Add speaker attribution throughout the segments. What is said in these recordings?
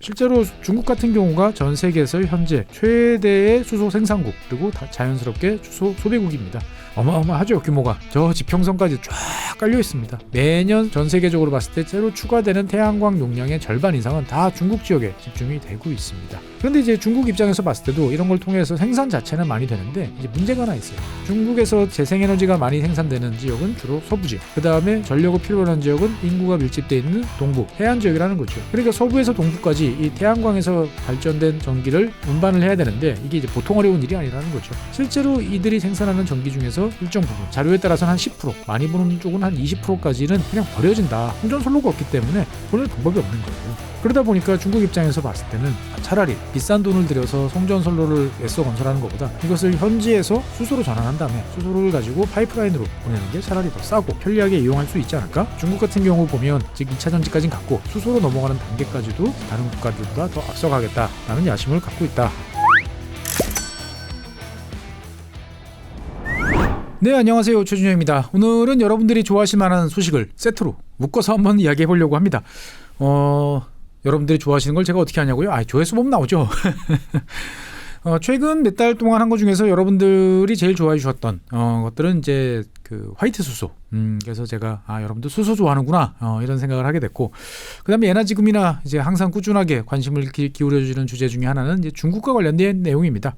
Speaker 1: 실제로 중국 같은 경우가 전 세계에서 현재 최대의 수소 생산국 그리고 다 자연스럽게 수소 소비국입니다. 어마어마하죠 규모가 저 지평선까지 쫙 깔려 있습니다. 매년 전 세계적으로 봤을 때 새로 추가되는 태양광 용량의 절반 이상은 다 중국 지역에 집중이 되고 있습니다. 그런데 이제 중국 입장에서 봤을 때도 이런 걸 통해서 생산 자체는 많이 되는데 이제 문제가 하나 있어요. 중국에서 재생에너지가 많이 생산되는 지역은 주로 서부지, 그 다음에 전력을 필요로 하는 지역은 인구가 밀집돼 있는 동부, 해안 지역이라는 거죠. 그러니까 서부에서 동부까지 이 태양광에서 발전된 전기를 운반을 해야 되는데 이게 이제 보통 어려운 일이 아니라는 거죠. 실제로 이들이 생산하는 전기 중에서 일정 부분, 자료에 따라서는 한 10%, 많이 보는 쪽은 한 20%까지는 그냥 버려진다. 홍전 선로가 없기 때문에 보낼 방법이 없는 거예요. 그러다 보니까 중국 입장에서 봤을 때는 차라리 비싼 돈을 들여서 송전 선로를 애써 건설하는 것보다 이것을 현지에서 수소로 전환한 다음에 수소를 가지고 파이프라인으로 보내는 게 차라리 더 싸고 편리하게 이용할 수 있지 않을까? 중국 같은 경우 보면 즉 2차 전지까지는 갔고 수소로 넘어가는 단계까지도 다른 국가들보다 더 앞서가겠다라는 야심을 갖고 있다. 네 안녕하세요 최준영입니다. 오늘은 여러분들이 좋아하실 만한 소식을 세트로 묶어서 한번 이야기해 보려고 합니다. 어 여러분들이 좋아하시는 걸 제가 어떻게 하냐고요? 아 조회수 보면 나오죠. 어, 최근 몇 달 동안 한 것 중에서 여러분들이 제일 좋아해 주셨던 어, 것들은 이제 그 화이트 수소. 음, 그래서 제가 아 여러분들 수소 좋아하는구나 어, 이런 생각을 하게 됐고 그다음에 에너지금이나 이제 항상 꾸준하게 관심을 기, 기울여 주는 주제 중에 하나는 이제 중국과 관련된 내용입니다.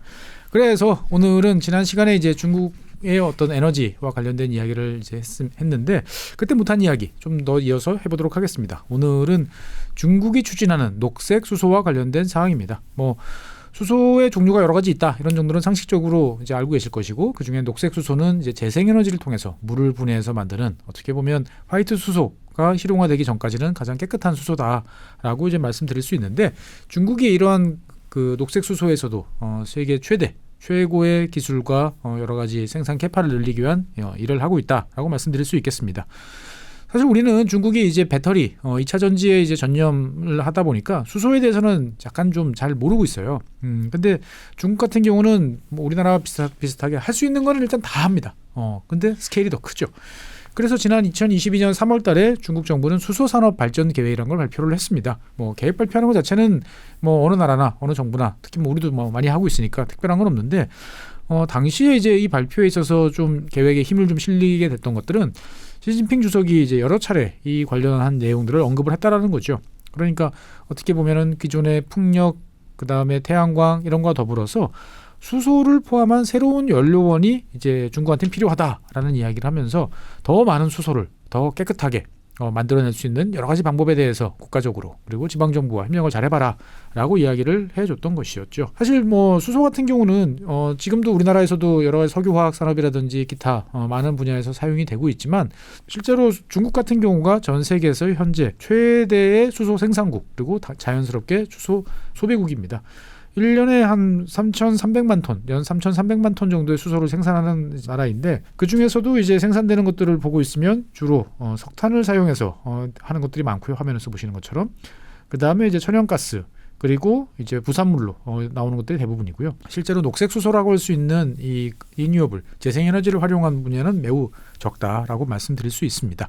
Speaker 1: 그래서 오늘은 지난 시간에 이제 중국 의 어떤 에너지와 관련된 이야기를 이제 했, 했는데 그때 못한 이야기 좀 더 이어서 해보도록 하겠습니다. 오늘은 중국이 추진하는 녹색 수소와 관련된 사항입니다. 뭐 수소의 종류가 여러 가지 있다 이런 정도는 상식적으로 이제 알고 계실 것이고 그 중에 녹색 수소는 이제 재생에너지를 통해서 물을 분해해서 만드는 어떻게 보면 화이트 수소 가 실용화되기 전까지는 가장 깨끗한 수소다라고 이제 말씀드릴 수 있는데 중국이 이러한 그 녹색 수소에서도 어, 세계 최대 최고의 기술과 어, 여러 가지 생산 캐파를 늘리기 위한 어, 일을 하고 있다라고 말씀드릴 수 있겠습니다. 사실 우리는 중국이 이제 배터리 어, 2차 전지에 이제 전념을 하다 보니까 수소에 대해서는 약간 좀 잘 모르고 있어요. 음, 근데 중국 같은 경우는 뭐 우리나라 비슷, 비슷하게 할 수 있는 거는 일단 다 합니다. 어, 근데 스케일이 더 크죠. 그래서 지난 2022년 3월 달에 중국 정부는 수소 산업 발전 계획이라는 걸 발표를 했습니다. 뭐 계획 발표하는 것 자체는 뭐 어느 나라나 어느 정부나 특히 뭐 우리도 뭐 많이 하고 있으니까 특별한 건 없는데 어, 당시에 이제 이 발표에 있어서 좀 계획에 힘을 좀 실리게 됐던 것들은 시진핑 주석이 이제 여러 차례 이 관련한 내용들을 언급을 했다라는 거죠. 그러니까 어떻게 보면은 기존의 풍력 그다음에 태양광 이런 거와 더불어서 수소를 포함한 새로운 연료원이 이제 중국한테는 필요하다라는 이야기를 하면서 더 많은 수소를 더 깨끗하게 어, 만들어낼 수 있는 여러 가지 방법에 대해서 국가적으로 그리고 지방 정부와 협력을 잘해봐라라고 이야기를 해줬던 것이었죠. 사실 뭐 수소 같은 경우는 어, 지금도 우리나라에서도 여러 가지 석유화학 산업이라든지 기타 어, 많은 분야에서 사용이 되고 있지만 실제로 중국 같은 경우가 전 세계에서 현재 최대의 수소 생산국 그리고 다 자연스럽게 수소 소비국입니다. 1년에 한 3,300만 톤, 연 3,300만 톤 정도의 수소를 생산하는 나라인데 그 중에서도 이제 생산되는 것들을 보고 있으면 주로 어, 석탄을 사용해서 어, 하는 것들이 많고요. 화면에서 보시는 것처럼 그 다음에 이제 천연가스 그리고 이제 부산물로 어, 나오는 것들이 대부분이고요. 실제로 녹색 수소라고 할 수 있는 이 리뉴어블 재생에너지를 활용한 분야는 매우 적다라고 말씀드릴 수 있습니다.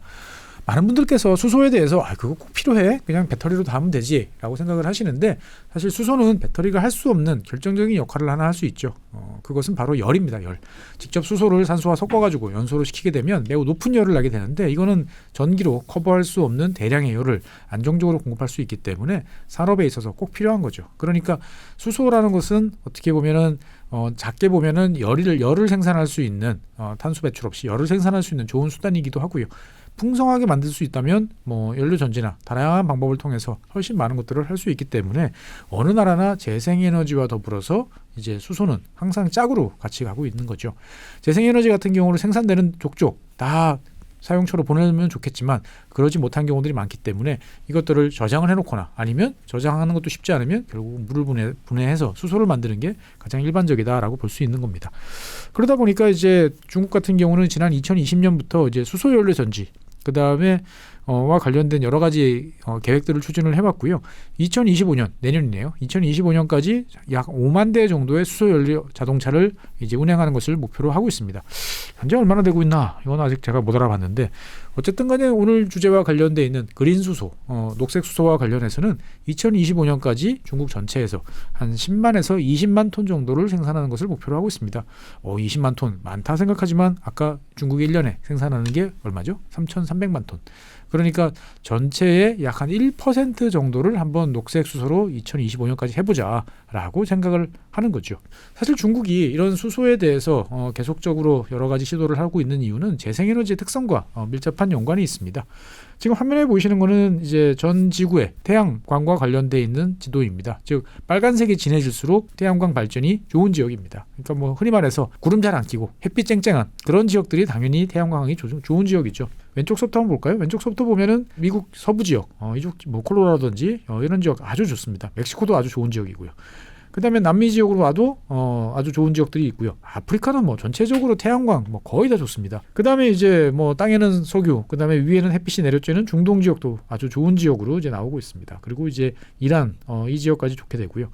Speaker 1: 많은 분들께서 수소에 대해서 아 그거 꼭 필요해 그냥 배터리로 다 하면 되지라고 생각을 하시는데 사실 수소는 배터리가 할 수 없는 결정적인 역할을 하나 할 수 있죠. 어, 그것은 바로 열입니다. 열. 직접 수소를 산소와 섞어가지고 연소를 시키게 되면 매우 높은 열을 나게 되는데 이거는 전기로 커버할 수 없는 대량의 열을 안정적으로 공급할 수 있기 때문에 산업에 있어서 꼭 필요한 거죠. 그러니까 수소라는 것은 어떻게 보면은 어, 작게 보면은 열을 열을 생산할 수 있는 어, 탄소 배출 없이 열을 생산할 수 있는 좋은 수단이기도 하고요. 풍성하게 만들 수 있다면 뭐 연료 전지나 다양한 방법을 통해서 훨씬 많은 것들을 할 수 있기 때문에 어느 나라나 재생에너지와 더불어서 이제 수소는 항상 짝으로 같이 가고 있는 거죠. 재생에너지 같은 경우로 생산되는 족족 다 사용처로 보내면 좋겠지만 그러지 못한 경우들이 많기 때문에 이것들을 저장을 해놓거나 아니면 저장하는 것도 쉽지 않으면 결국 물을 분해, 분해해서 수소를 만드는 게 가장 일반적이다라고 볼 수 있는 겁니다. 그러다 보니까 이제 중국 같은 경우는 지난 2020년부터 이제 수소 연료 전지 그 다음에 와 관련된 여러 가지 어, 계획들을 추진을 해봤고요. 2025년 내년이네요. 2025년까지 약 5만 대 정도의 수소 연료 자동차를 이제 운행하는 것을 목표로 하고 있습니다. 현재 얼마나 되고 있나 이건 아직 제가 못 알아봤는데 어쨌든 간에 오늘 주제와 관련돼 있는 그린 수소, 어, 녹색 수소와 관련해서는 2025년까지 중국 전체에서 한 10만에서 20만 톤 정도를 생산하는 것을 목표로 하고 있습니다. 어, 20만 톤 많다 생각하지만 아까 중국이 1년에 생산하는 게 얼마죠? 3,300만 톤. 그러니까 전체의 약 한 1% 정도를 한번 녹색 수소로 2025년까지 해보자라고 생각을 하는 거죠. 사실 중국이 이런 수소에 대해서 어, 계속적으로 여러 가지 시도를 하고 있는 이유는 재생에너지의 특성과 어, 밀접한 연관이 있습니다. 지금 화면에 보이시는 거는 이제 전 지구의 태양광과 관련돼 있는 지도입니다. 즉 빨간색이 진해질수록 태양광 발전이 좋은 지역입니다. 그러니까 뭐 흔히 말해서 구름 잘 안 끼고 햇빛 쨍쨍한 그런 지역들이 당연히 태양광이 조- 좋은 지역이죠. 왼쪽 서부터 한번 볼까요? 왼쪽 서부터 보면은 미국 서부 지역, 어, 이쪽 뭐 콜로라도든지 어, 이런 지역 아주 좋습니다. 멕시코도 아주 좋은 지역이고요. 그다음에 남미 지역으로 와도 어, 아주 좋은 지역들이 있고요. 아프리카는 뭐 전체적으로 태양광 뭐 거의 다 좋습니다. 그다음에 이제 뭐 땅에는 석유, 그다음에 위에는 햇빛이 내려쬐는 중동 지역도 아주 좋은 지역으로 이제 나오고 있습니다. 그리고 이제 이란 어, 이 지역까지 좋게 되고요.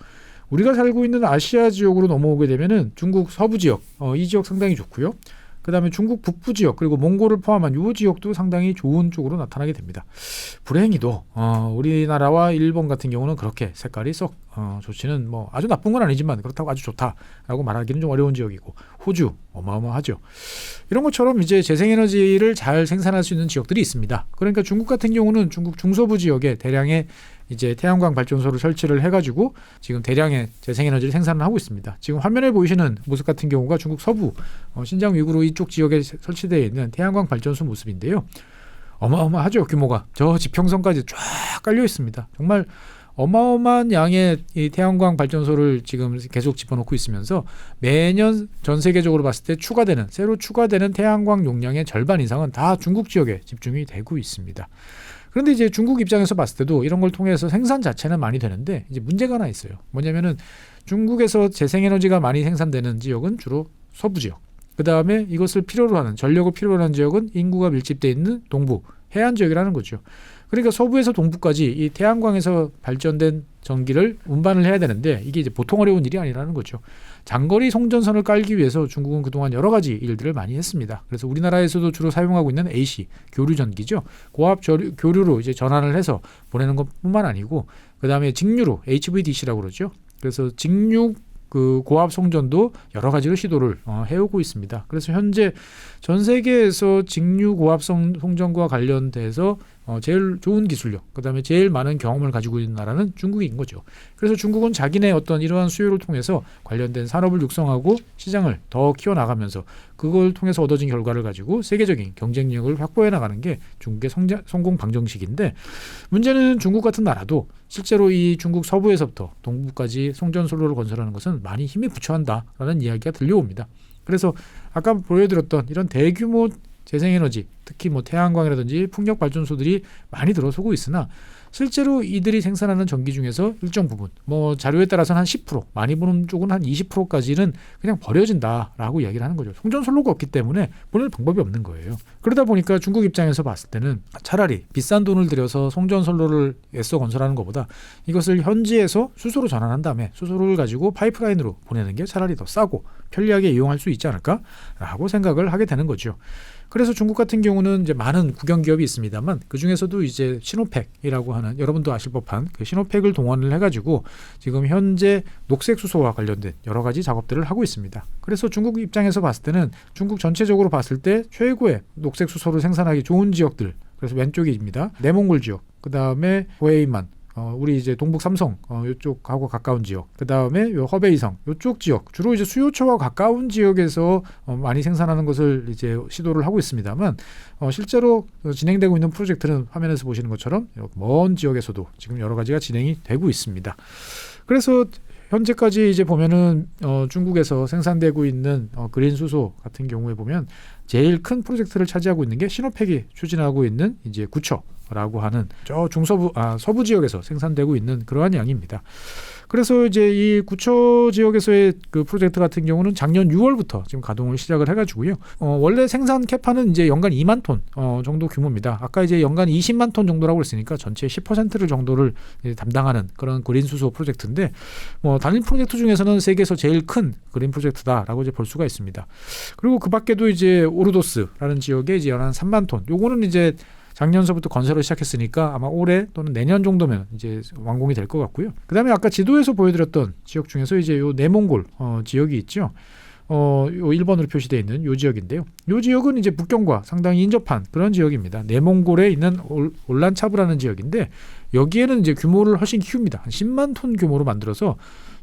Speaker 1: 우리가 살고 있는 아시아 지역으로 넘어오게 되면은 중국 서부 지역 어, 이 지역 상당히 좋고요. 그다음에 중국 북부 지역 그리고 몽골을 포함한 이 지역도 상당히 좋은 쪽으로 나타나게 됩니다. 불행히도 어, 우리나라와 일본 같은 경우는 그렇게 색깔이 썩 어, 좋지는 뭐 아주 나쁜 건 아니지만 그렇다고 아주 좋다라고 말하기는 좀 어려운 지역이고 호주 어마어마하죠. 이런 것처럼 이제 재생에너지를 잘 생산할 수 있는 지역들이 있습니다. 그러니까 중국 같은 경우는 중국 중서부 지역에 대량의 이제 태양광 발전소를 설치를 해가지고 지금 대량의 재생에너지를 생산을 하고 있습니다. 지금 화면에 보이시는 모습 같은 경우가 중국 서부 어, 신장 위구르 이쪽 지역에 설치되어 있는 태양광 발전소 모습인데요. 어마어마하죠 규모가 저 지평선까지 쫙 깔려 있습니다. 정말 어마어마한 양의 이 태양광 발전소를 지금 계속 집어넣고 있으면서 매년 전 세계적으로 봤을 때 추가되는 새로 추가되는 태양광 용량의 절반 이상은 다 중국 지역에 집중이 되고 있습니다. 그런데 이제 중국 입장에서 봤을 때도 이런 걸 통해서 생산 자체는 많이 되는데 이제 문제가 하나 있어요. 뭐냐면은 중국에서 재생에너지가 많이 생산되는 지역은 주로 서부 지역. 그 다음에 이것을 필요로 하는 전력을 필요로 하는 지역은 인구가 밀집돼 있는 동부 해안 지역이라는 거죠. 그러니까 서부에서 동부까지 이 태양광에서 발전된 전기를 운반을 해야 되는데 이게 이제 보통 어려운 일이 아니라는 거죠. 장거리 송전선을 깔기 위해서 중국은 그동안 여러 가지 일들을 많이 했습니다. 그래서 우리나라에서도 주로 사용하고 있는 AC 교류 전기죠. 고압 저류, 교류로 이제 전환을 해서 보내는 것뿐만 아니고 그 다음에 직류로 HVDC라고 그러죠. 그래서 직류 그 고압 송전도 여러 가지로 시도를 어, 해오고 있습니다. 그래서 현재 전 세계에서 직류 고압 송, 송전과 관련돼서 어, 제일 좋은 기술력, 그 다음에 제일 많은 경험을 가지고 있는 나라는 중국인 거죠. 그래서 중국은 자기네 어떤 이러한 수요를 통해서 관련된 산업을 육성하고 시장을 더 키워 나가면서 그걸 통해서 얻어진 결과를 가지고 세계적인 경쟁력을 확보해 나가는 게 중국의 성장, 성공 방정식인데 문제는 중국 같은 나라도 실제로 이 중국 서부에서부터 동부까지 송전솔로를 건설하는 것은 많이 힘이 부처한다라는 이야기가 들려옵니다. 그래서 아까 보여드렸던 이런 대규모 재생에너지, 특히 뭐 태양광이라든지 풍력 발전소들이 많이 들어서고 있으나 실제로 이들이 생산하는 전기 중에서 일정 부분, 뭐 자료에 따라서는 한 10%, 많이 보는 쪽은 한 20%까지는 그냥 버려진다라고 이야기를 하는 거죠. 송전솔로가 없기 때문에 보낼 방법이 없는 거예요. 그러다 보니까 중국 입장에서 봤을 때는 차라리 비싼 돈을 들여서 송전솔로를 애써 건설하는 것보다 이것을 현지에서 수소로 전환한 다음에 수소를 가지고 파이프라인으로 보내는 게 차라리 더 싸고 편리하게 이용할 수 있지 않을까라고 생각을 하게 되는 거죠. 그래서 중국 같은 경우는 이제 많은 국영 기업이 있습니다만 그 중에서도 이제 시노팩이라고 하는 여러분도 아실 법한 그 시노팩을 동원을 해가지고 지금 현재 녹색 수소와 관련된 여러 가지 작업들을 하고 있습니다. 그래서 중국 입장에서 봤을 때는 중국 전체적으로 봤을 때 최고의 녹색 수소를 생산하기 좋은 지역들 그래서 왼쪽입니다. 내몽골 지역, 그 다음에 호에이만, 어, 우리 이제 동북 삼성 어, 이쪽하고 가까운 지역, 그 다음에 요 허베이성 이쪽 지역 주로 이제 수요처와 가까운 지역에서 어, 많이 생산하는 것을 이제 시도를 하고 있습니다만 어, 실제로 어, 진행되고 있는 프로젝트는 화면에서 보시는 것처럼 먼 지역에서도 지금 여러 가지가 진행이 되고 있습니다. 그래서 현재까지 이제 보면은 어, 중국에서 생산되고 있는 어, 그린 수소 같은 경우에 보면 제일 큰 프로젝트를 차지하고 있는 게 시노팩이 추진하고 있는 이제 구처라고 하는 저 중서부 아 서부 지역에서 생산되고 있는 그러한 양입니다. 그래서 이제 이 구초 지역에서의 그 프로젝트 같은 경우는 작년 6월부터 지금 가동을 시작을 해가지고요. 어, 원래 생산 캐파는 이제 연간 2만 톤 어, 정도 규모입니다. 아까 이제 연간 20만 톤 정도라고 했으니까 전체 10%를 정도를 담당하는 그런 그린 수소 프로젝트인데 뭐 단일 프로젝트 중에서는 세계에서 제일 큰 그린 프로젝트다라고 이제 볼 수가 있습니다. 그리고 그 밖에도 이제 오르도스라는 지역에 이제 연한 3만 톤. 요거는 이제 작년서부터 건설을 시작했으니까 아마 올해 또는 내년 정도면 이제 완공이 될 것 같고요. 그다음에 아까 지도에서 보여드렸던 지역 중에서 이제 요 네몽골 어, 지역이 있죠. 어, 요 1번으로 표시되어 있는 요 지역인데요. 요 지역은 이제 북경과 상당히 인접한 그런 지역입니다. 네몽골에 있는 올, 올란차브라는 지역인데 여기에는 이제 규모를 훨씬 키웁니다. 한 10만 톤 규모로 만들어서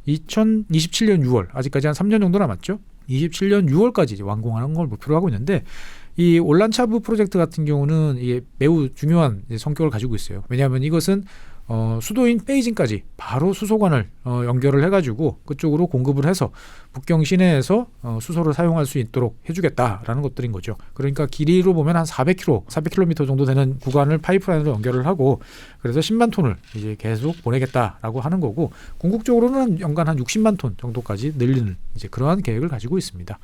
Speaker 1: 2027년 6월 아직까지 한 3년 정도 남았죠. 27년 6월까지 이제 완공하는 걸 목표로 하고 있는데 이 올란차브 프로젝트 같은 경우는 이게 매우 중요한 성격을 가지고 있어요. 왜냐하면 이것은 어, 수도인 베이징까지 바로 수소관을 어, 연결을 해가지고 그쪽으로 공급을 해서 북경 시내에서 어, 수소를 사용할 수 있도록 해주겠다라는 것들인 거죠. 그러니까 길이로 보면 한 400km, 400km 정도 되는 구간을 파이프라인으로 연결을 하고 그래서 10만 톤을 이제 계속 보내겠다라고 하는 거고 궁극적으로는 연간 한 60만 톤 정도까지 늘리는 이제 그러한 계획을 가지고 있습니다.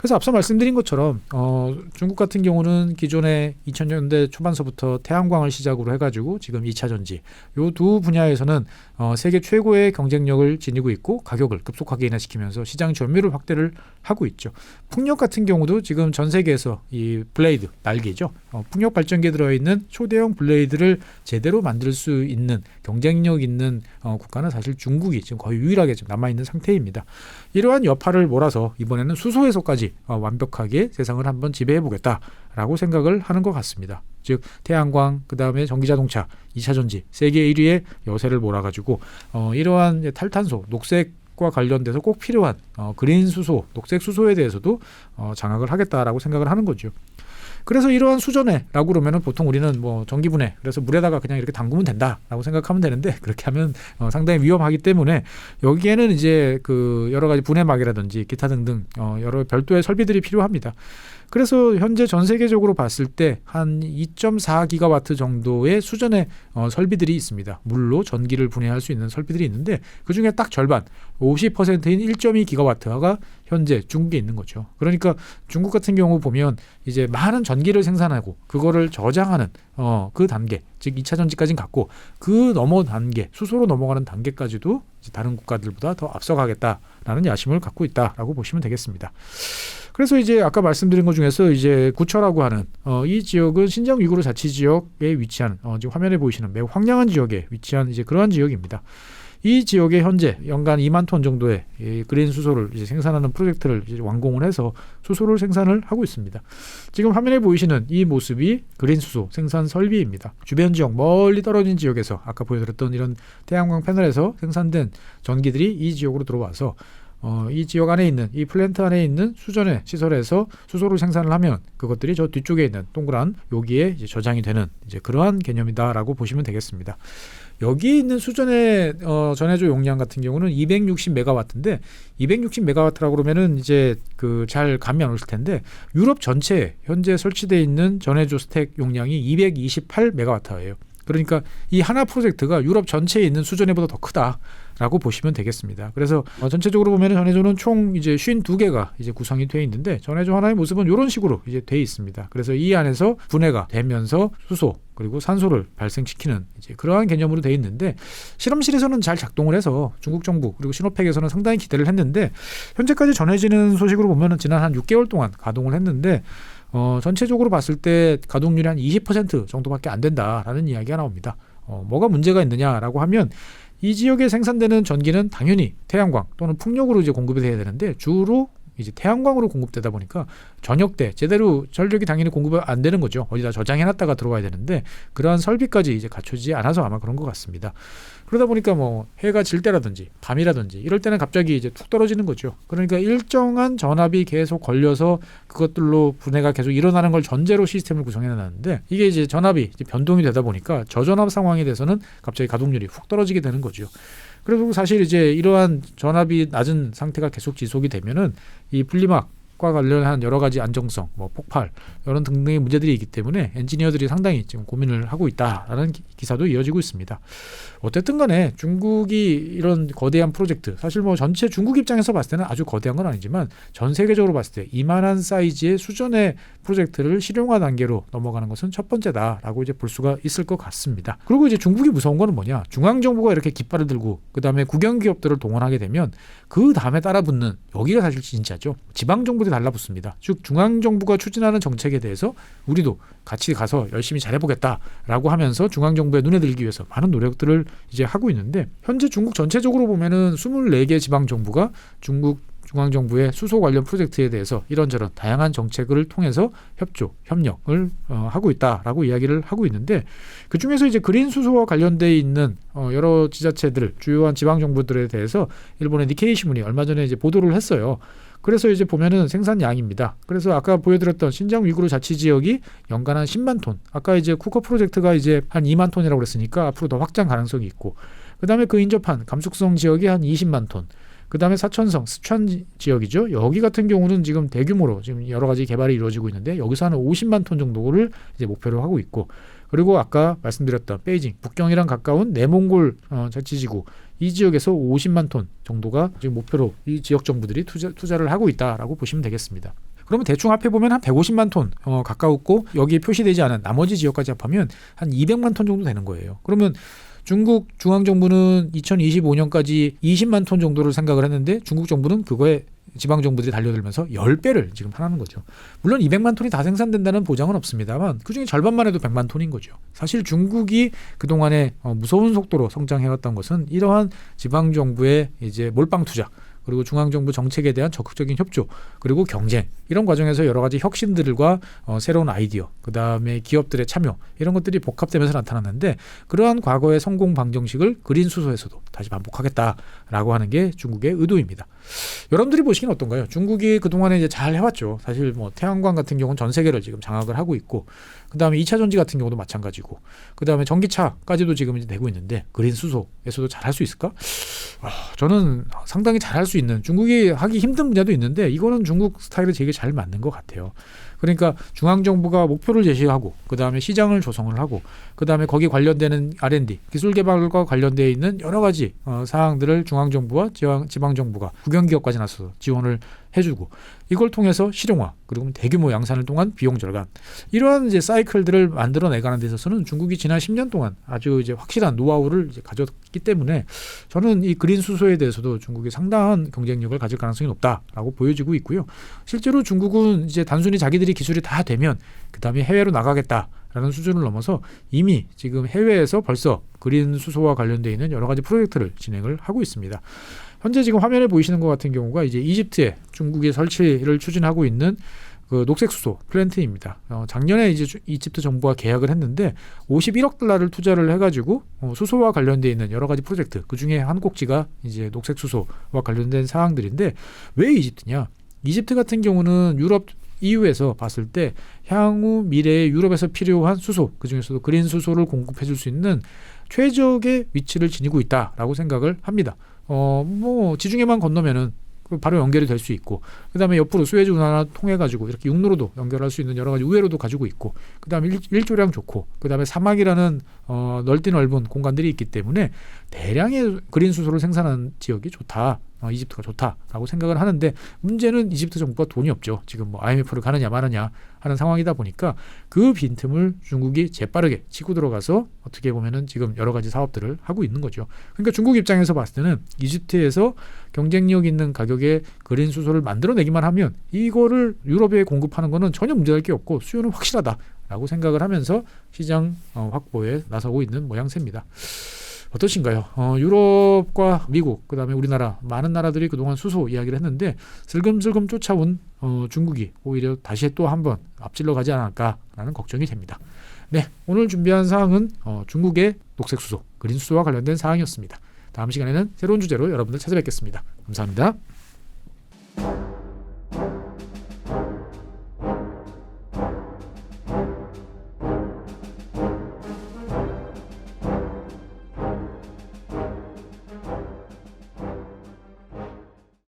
Speaker 1: 그래서 앞서 말씀드린 것처럼 어, 중국 같은 경우는 기존에 2000년대 초반서부터 태양광을 시작으로 해가지고 지금 2차 전지 요 두 분야에서는 어, 세계 최고의 경쟁력을 지니고 있고 가격을 급속하게 인하시키면서 시장 점유율 확대를 하고 있죠. 풍력 같은 경우도 지금 전 세계에서 이 블레이드 날개죠. 어, 풍력 발전기에 들어있는 초대형 블레이드를 제대로 만들 수 있는 경쟁력 있는 어, 국가는 사실 중국이 지금 거의 유일하게 남아 있는 상태입니다. 이러한 여파를 몰아서 이번에는 수소에서까지 어, 완벽하게 세상을 한번 지배해 보겠다라고 생각을 하는 것 같습니다. 즉 태양광 그다음에 전기자동차 2차 전지 세계 1위의 여세를 몰아가지고 어, 이러한 탈탄소 녹색 과 관련돼서 꼭 필요한 어, 그린 수소, 녹색 수소에 대해서도 어, 장악을 하겠다라고 생각을 하는 거죠. 그래서 이러한 수전해라고 그러면은 보통 우리는 뭐 전기분해 그래서 물에다가 그냥 이렇게 담그면 된다라고 생각하면 되는데 그렇게 하면 어, 상당히 위험하기 때문에 여기에는 이제 그 여러 가지 분해막이라든지 기타 등등 어, 여러 별도의 설비들이 필요합니다. 그래서 현재 전 세계적으로 봤을 때 한 2.4 기가와트 정도의 수전의 어, 설비들이 있습니다. 물로 전기를 분해할 수 있는 설비들이 있는데 그 중에 딱 절반 50%인 1.2 기가와트가 현재 중국에 있는 거죠. 그러니까 중국 같은 경우 보면 이제 많은 전기를 생산하고 그거를 저장하는 어, 그 단계, 즉 2차 전지까지는 갔고 그 넘어 단계, 수소로 넘어가는 단계까지도 다른 국가들보다 더 앞서가겠다라는 야심을 갖고 있다라고 보시면 되겠습니다. 그래서 이제 아까 말씀드린 것 중에서 이제 구처라고 하는 어, 이 지역은 신장 위구르 자치 지역에 위치한 어, 지금 화면에 보이시는 매우 황량한 지역에 위치한 이제 그러한 지역입니다. 이 지역에 현재 연간 2만 톤 정도의 이 그린 수소를 생산하는 프로젝트를 완공을 해서 수소를 생산을 하고 있습니다. 지금 화면에 보이시는 이 모습이 그린 수소 생산 설비입니다. 주변 지역 멀리 떨어진 지역에서 아까 보여드렸던 이런 태양광 패널에서 생산된 전기들이 이 지역으로 들어와서 어, 이 지역 안에 있는 이 플랜트 안에 있는 수전의 시설에서 수소를 생산을 하면 그것들이 저 뒤쪽에 있는 동그란 여기에 저장이 되는 이제 그러한 개념이다라고 보시면 되겠습니다. 여기 있는 수전의 어, 전해조 용량 같은 경우는 260메가와트인데 260메가와트라고 그러면은 이제 그 잘 감이 안 오실 텐데 유럽 전체 현재 설치되어 있는 전해조 스택 용량이 228메가와트예요. 그러니까 이 하나 프로젝트가 유럽 전체에 있는 수전에보다 더 크다 라고 보시면 되겠습니다. 그래서 어, 전체적으로 보면 전해조는 총 이제 52개가 이제 구성이 되어 있는데 전해조 하나의 모습은 이런 식으로 이제 되어 있습니다. 그래서 이 안에서 분해가 되면서 수소 그리고 산소를 발생시키는 이제 그러한 개념으로 되어 있는데 실험실에서는 잘 작동을 해서 중국 정부 그리고 신호팩에서는 상당히 기대를 했는데 현재까지 전해지는 소식으로 보면은 지난 한 6개월 동안 가동을 했는데 어, 전체적으로 봤을 때 가동률이 한 20% 정도밖에 안 된다라는 이야기가 나옵니다. 어, 뭐가 문제가 있느냐라고 하면 이 지역에 생산되는 전기는 당연히 태양광 또는 풍력으로 이제 공급이 돼야 되는데 주로 이제 태양광으로 공급되다 보니까 저녁 때 제대로 전력이 당연히 공급이 안 되는 거죠. 어디다 저장해놨다가 들어와야 되는데 그러한 설비까지 이제 갖춰지지 않아서 아마 그런 것 같습니다. 그러다 보니까 뭐 해가 질 때라든지 밤이라든지 이럴 때는 갑자기 이제 툭 떨어지는 거죠. 그러니까 일정한 전압이 계속 걸려서 그것들로 분해가 계속 일어나는 걸 전제로 시스템을 구성해 놨는데 이게 이제 전압이 이제 변동이 되다 보니까 저전압 상황에 대해서는 갑자기 가동률이 훅 떨어지게 되는 거죠. 그리고 사실 이제 이러한 전압이 낮은 상태가 계속 지속이 되면은 이 분리막 과 관련한 여러 가지 안정성, 뭐 폭발 이런 등등의 문제들이 있기 때문에 엔지니어들이 상당히 지금 고민을 하고 있다라는 기- 기사도 이어지고 있습니다. 어쨌든 간에 중국이 이런 거대한 프로젝트 사실 뭐 전체 중국 입장에서 봤을 때는 아주 거대한 건 아니지만 전 세계적으로 봤을 때 이만한 사이즈의 수준의 프로젝트를 실용화 단계로 넘어가는 것은 첫 번째다라고 이제 볼 수가 있을 것 같습니다. 그리고 이제 중국이 무서운 거는 뭐냐? 중앙 정부가 이렇게 깃발을 들고 그다음에 국영 기업들을 동원하게 되면 그 다음에 따라 붙는 여기가 사실 진짜죠. 지방 정부들 이 달라붙습니다. 즉 중앙 정부가 추진하는 정책에 대해서 우리도 같이 가서 열심히 잘해보겠다라고 하면서 중앙 정부의 눈에 들기 위해서 많은 노력들을 이제 하고 있는데 현재 중국 전체적으로 보면은 24개 지방 정부가 중국 중앙 정부의 수소 관련 프로젝트에 대해서 이런저런 다양한 정책을 통해서 협조, 협력을 어, 하고 있다라고 이야기를 하고 있는데 그 중에서 이제 그린 수소와 관련돼 있는 어, 여러 지자체들, 주요한 지방 정부들에 대해서 일본의 니케이 신문이 얼마 전에 이제 보도를 했어요. 그래서 이제 보면은 생산량입니다. 그래서 아까 보여드렸던 신장 위구르 자치 지역이 연간 한 10만 톤. 아까 이제 쿠커 프로젝트가 이제 한 2만 톤이라고 그랬으니까 앞으로 더 확장 가능성이 있고. 그 다음에 그 인접한 감축성 지역이 한 20만 톤. 그 다음에 사천성 스촨 지- 지역이죠. 여기 같은 경우는 지금 대규모로 지금 여러 가지 개발이 이루어지고 있는데 여기서 한 50만 톤 정도를 이제 목표로 하고 있고 그리고 아까 말씀드렸던 베이징 북경이랑 가까운 내몽골 어, 자치지구 이 지역에서 50만 톤 정도가 지금 목표로 이 지역 정부들이 투자, 투자를 하고 있다라고 보시면 되겠습니다. 그러면 대충 앞에 보면 한 150만 톤 어, 가까웠고 여기에 표시되지 않은 나머지 지역까지 합하면 한 200만 톤 정도 되는 거예요. 그러면 중국 중앙 정부는 2025년까지 20만 톤 정도를 생각을 했는데 중국 정부는 그거에 지방 정부들이 달려들면서 10배를 지금 하라는 거죠. 물론 200만 톤이 다 생산된다는 보장은 없습니다만 그중에 절반만 해도 100만 톤인 거죠. 사실 중국이 그동안에 어, 무서운 속도로 성장해 왔던 것은 이러한 지방 정부의 이제 몰빵 투자 그리고 중앙 정부 정책에 대한 적극적인 협조 그리고 경쟁 이런 과정에서 여러 가지 혁신들과 어, 새로운 아이디어 그 다음에 기업들의 참여 이런 것들이 복합되면서 나타났는데 그러한 과거의 성공 방정식을 그린 수소에서도 다시 반복하겠다라고 하는 게 중국의 의도입니다. 여러분들이 보시기엔 어떤가요? 중국이 그동안에 이제 잘 해왔죠. 사실 뭐 태양광 같은 경우는 전 세계를 지금 장악을 하고 있고 그 다음에 2차 전지 같은 경우도 마찬가지고 그 다음에 전기차까지도 지금 이제 되고 있는데 그린 수소에서도 잘 할 수 있을까? 아, 저는 상당히 잘 할 수 있는 중국이 하기 힘든 분야도 있는데 이거는 중국 스타일에 되게 잘 맞는 것 같아요. 그러니까 중앙 정부가 목표를 제시하고 그 다음에 시장을 조성을 하고 그 다음에 거기 관련되는 R&D 기술 개발과 관련되어 있는 여러 가지 어, 사항들을 중앙 정부와 지방, 지방 정부가 국영 기업까지 나서서 지원을 해주고 이걸 통해서 실용화 그리고 대규모 양산을 통한 비용 절감 이러한 이제 사이클들을 만들어내가는 데 있어서는 중국이 지난 10년 동안 아주 이제 확실한 노하우를 이제 가졌기 때문에 저는 이 그린 수소에 대해서도 중국이 상당한 경쟁력을 가질 가능성이 높다라고 보여지고 있고요. 실제로 중국은 이제 단순히 자기들이 기술이 다 되면 그다음에 해외로 나가겠다 라는 수준을 넘어서 이미 지금 해외에서 벌써 그린 수소와 관련돼 있는 여러 가지 프로젝트를 진행을 하고 있습니다. 현재 지금 화면에 보이시는 것 같은 경우가 이제 이집트에 중국이 설치를 추진하고 있는 그 녹색 수소 플랜트입니다. 어, 작년에 이제 주- 이집트 정부가 계약을 했는데 51억 달러를 투자를 해가지고 어, 수소와 관련돼 있는 여러 가지 프로젝트 그 중에 한 꼭지가 이제 녹색 수소와 관련된 사항들인데 왜 이집트냐? 이집트 같은 경우는 유럽 EU에서 봤을 때 향후 미래에 유럽에서 필요한 수소 그 중에서도 그린 수소를 공급해줄 수 있는 최적의 위치를 지니고 있다라고 생각을 합니다. 어 뭐 지중해만 건너면은 그 바로 연결이 될 수 있고 그다음에 옆으로 수에즈 운하나 통해 가지고 이렇게 육로로도 연결할 수 있는 여러 가지 우회로도 가지고 있고 그다음에 일, 일조량 좋고 그다음에 사막이라는 어 넓디 넓은 공간들이 있기 때문에 대량의 그린 수소를 생산하는 지역이 좋다. 어, 이집트가 좋다라고 생각을 하는데 문제는 이집트 정부가 돈이 없죠. 지금 뭐 IMF를 가느냐 마느냐 하는 상황이다 보니까 그 빈틈을 중국이 재빠르게 치고 들어가서 어떻게 보면은 지금 여러 가지 사업들을 하고 있는 거죠. 그러니까 중국 입장에서 봤을 때는 이집트에서 경쟁력 있는 가격의 그린 수소를 만들어내기만 하면 이거를 유럽에 공급하는 거는 전혀 문제될 게 없고 수요는 확실하다라고 생각을 하면서 시장 어, 확보에 나서고 있는 모양새입니다. 어떠신가요? 어, 유럽과 미국, 그 다음에 우리나라 많은 나라들이 그동안 수소 이야기를 했는데 슬금슬금 쫓아온 어, 중국이 오히려 다시 또 한번 앞질러 가지 않을까라는 걱정이 됩니다. 네, 오늘 준비한 사항은 어, 중국의 녹색 수소, 그린 수소와 관련된 사항이었습니다. 다음 시간에는 새로운 주제로 여러분들 찾아뵙겠습니다. 감사합니다.